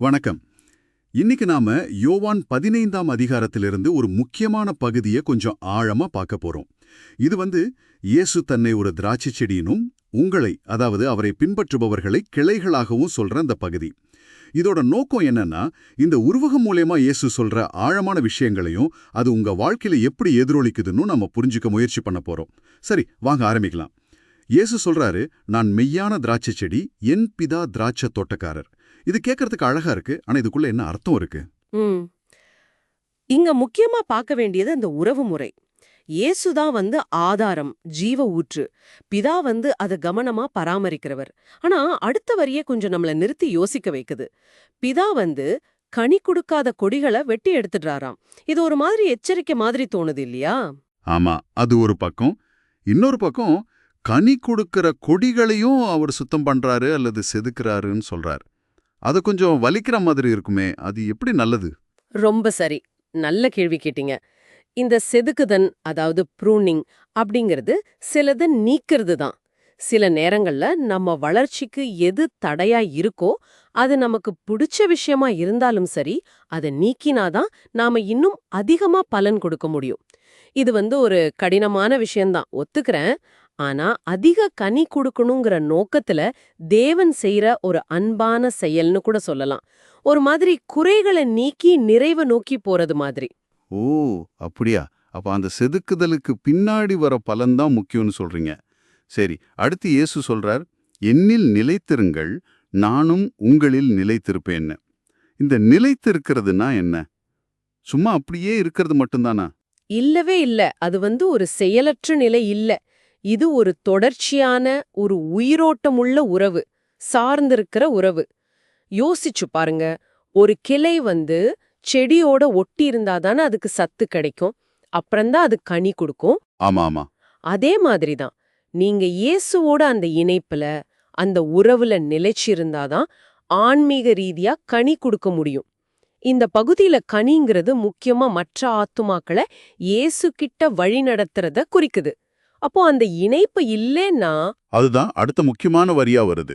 வணக்கம். இன்னைக்கு நாம யோவான் பதினைந்தாம் அதிகாரத்திலிருந்து ஒரு முக்கியமான பகுதியை கொஞ்சம் ஆழமா பார்க்க போறோம். இது வந்து இயேசு தன்னை ஒரு திராட்சை செடியினும் உங்களை அதாவது அவரை பின்பற்றுபவர்களை கிளைகளாகவும் சொல்ற அந்த பகுதி. இதோட நோக்கம் என்னன்னா இந்த உருவகம் மூலயமா இயேசு சொல்ற ஆழமான விஷயங்களையும் அது உங்க வாழ்க்கையில எப்படி எதிரொலிக்குதுன்னு நம்ம புரிஞ்சுக்க முயற்சி பண்ண போறோம். சரி வாங்க ஆரம்பிக்கலாம். இயேசு சொல்றாரு நான் மெய்யான திராட்சை செடி என் பிதா திராட்சை தோட்டக்காரர். இது கேட்கறதுக்கு அழகா இருக்கு. ஆனா இதுக்குள்ள என்ன அர்த்தம் இருக்கு? இங்க முக்கியமா பார்க்க வேண்டியது அந்த உறவு முறை. இயேசுதான் வந்து ஆதாரம் ஜீவ ஊற்று. பிதா வந்து அதை கவனமா பராமரிக்கிறவர். ஆனா அடுத்த வரியே கொஞ்சம் நம்மள நிறுத்தி யோசிக்க வைக்குது. பிதா வந்து கனி கொடுக்காத கொடிகளை வெட்டி எடுத்துடுறாராம். இது ஒரு மாதிரி எச்சரிக்கை மாதிரி தோணுது இல்லையா? ஆமா அது ஒரு பக்கம். இன்னொரு பக்கம் கனி கொடுக்கிற கொடிகளையும் அவர் சுத்தம் பண்றாரு அல்லது செதுக்குறாருன்னு சொல்றார். அது கொஞ்சம் வலிக்கிற மாதிரி இருக்குமே அது எப்படி நல்லது? ரொம்ப சரி. நல்ல கேள்வி கேட்டீங்க. இந்த செதுக்குதன் அதாவது ப்ரூனிங் அப்படிங்கிறது சிலது நீக்கிறது தான். சில நேரங்கள்ல நம்ம வளர்ச்சிக்கு எது தடையா இருக்கோ அது நமக்கு பிடிச்ச விஷயமா இருந்தாலும் சரி அதை நீக்கினாதான் நாம இன்னும் அதிகமா பலன் கொடுக்க முடியும். இது வந்து ஒரு கடினமான விஷயம்தான். ஒத்துக்கிறேன். ஆனா அதிக கனி கொடுக்கணுங்கிற நோக்கத்துல தேவன் செய்யற ஒரு அன்பான செயல்னு கூட சொல்லலாம். ஒரு மாதிரி குறைகளை நீக்கி நிறைவை நோக்கி போறது மாதிரி. ஓ அப்படியா? அப்ப அந்த செதுக்குதலுக்கு பின்னாடி வர பலன்தான் முக்கியம்னு சொல்றீங்க. சரி அடுத்து இயேசு சொல்றார் என்னில் நிலைத்திருங்கள் நானும் உங்களில் நிலைத்திருப்பேன்னு. இந்த நிலைத்திருக்கிறதுனா என்ன? சும்மா அப்படியே இருக்கிறது மட்டும்தானா? இல்லவே இல்ல. அது வந்து ஒரு செயலற்ற நிலை இல்ல. இது ஒரு தொடர்ச்சியான ஒரு உயிரோட்டமுள்ள உறவு சார்ந்திருக்கிற உறவு. யோசிச்சு பாருங்க ஒரு கிளை வந்து செடியோட ஒட்டி இருந்தாதானே அதுக்கு சத்து கிடைக்கும் அப்புறம்தான் அது கனி கொடுக்கும். ஆமா ஆமா. அதே மாதிரி தான் நீங்க இயேசுவோட அந்த இணைப்புல அந்த உறவுல நிலைச்சிருந்தாதான் ஆன்மீக ரீதியா கனி கொடுக்க முடியும். இந்த பகுதியில கனிங்கிறது முக்கியமா மற்ற ஆத்துமாக்களை இயேசு கிட்ட வழி நடத்துறத குறிக்குது. அப்போ அந்த இணைப்பு இல்லேன்னா? அதுதான் அடுத்த முக்கியமான வரியா வருது.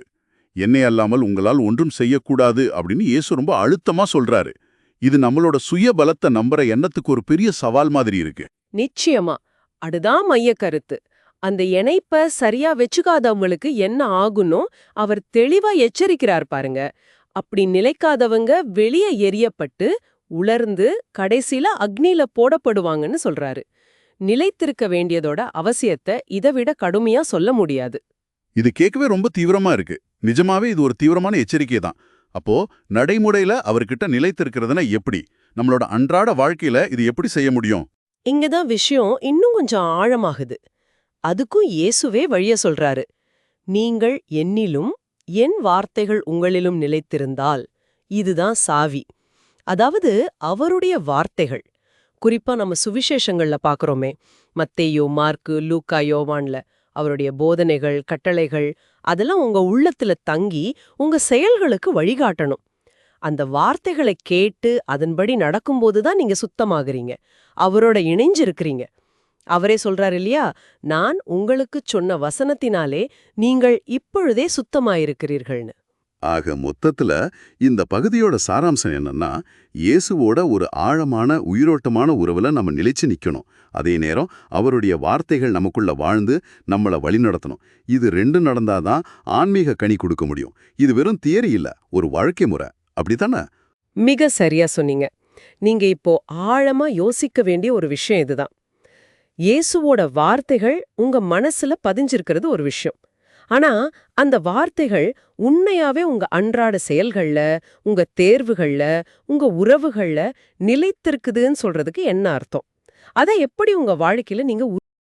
என்னை அல்லாமல் உங்களால் ஒன்றும் செய்யக்கூடாது அப்படின்னு இயேசு ரொம்ப அழுத்தமா சொல்றாரு. இது நம்மளோட சுய பலத்தை நம்புற எண்ணத்துக்கு ஒரு பெரிய சவால் மாதிரி இருக்கு. நிச்சயமா. அதுதான் மைய கருத்து. அந்த இணைப்ப சரியா வச்சுக்காதவங்களுக்கு என்ன ஆகுனோ அவர் தெளிவா எச்சரிக்கிறார் பாருங்க. அப்படி நிலைக்காதவங்க வெளியே எரியப்பட்டு உலர்ந்து கடைசில அக்னியில போடப்படுவாங்கன்னு சொல்றாரு. நிலைத்திருக்க வேண்டியதோட அவசியத்தை இதை விட கடுமையா சொல்ல முடியாது. இது கேட்கவே ரொம்ப தீவிரமா இருக்கு. நிஜமாவே இது ஒரு தீவிரமான எச்சரிக்கை தான். அப்போ நடைமுறையில அவர்கிட்ட நிலைத்திருக்கிறதுனா எப்படி? நம்மளோட அன்றாட வாழ்க்கையில இது எப்படி செய்ய முடியும்? இங்கதான் விஷயம் இன்னும் கொஞ்சம் ஆழமாகுது. அதுக்கும் இயேசுவே வழிய சொல்றாரு. நீங்கள் என்னிலும் என் வார்த்தைகள் உங்களிலும் நிலைத்திருந்தால் இதுதான் சாவி. அதாவது அவருடைய வார்த்தைகள். குறிப்பா நம்ம சுவிசேஷங்கள்ல பாக்குறோமே. மத்தேயோ மார்க்கு லூக்கா யோவான்ல அவருடைய போதனைகள் கட்டளைகள் அதெல்லாம் உங்க உள்ளத்துல தங்கி உங்க செயல்களுக்கு வழிகாட்டணும். அந்த வார்த்தைகளை கேட்டு அதன்படி நடக்கும்போது தான் நீங்க சுத்தமாகறீங்க. அவரோட இணைஞ்சிருக்கிறீங்க. அவரே சொல்றாரு இல்லையா? நான் உங்களுக்கு சொன்ன வசனத்தினாலே நீங்கள் இப்பொழுதே சுத்தமாயிருக்கிறீர்கள்னு. ஆக மொத்தத்துல இந்த பகுதியோட சாராம்சம் என்னன்னா இயேசுவோட ஒரு ஆழமான உயிரோட்டமான உறவுல நம்ம நிலைச்சு நிக்கணும். அதே நேரம் அவருடைய வார்த்தைகள் நமக்குள்ள வாழ்ந்து நம்மள வழிநடத்தணும். இது ரெண்டு நடந்தாதான் ஆன்மீக கனி கொடுக்க முடியும். இது வெறும் தியரி இல்ல ஒரு வாழ்க்கை முறை. அப்படித்தானே? மிக சரியா சொன்னீங்க. நீங்க இப்போ ஆழமா யோசிக்க வேண்டிய ஒரு விஷயம் இதுதான். இயேசுவோட வார்த்தைகள் உங்க மனசுல பதிஞ்சிருக்கிறது ஒரு விஷயம். ஆனா அந்த வார்த்தைகள் உண்மையாவே உங்க அன்றாட செயல்கள்ல உங்க தேர்வுகள்ல உங்க உறவுகள்ல நிலைத்திருக்குதுன்னு சொல்றதுக்கு என்ன அர்த்தம்? அதை எப்படி உங்க வாழ்க்கையில நீங்க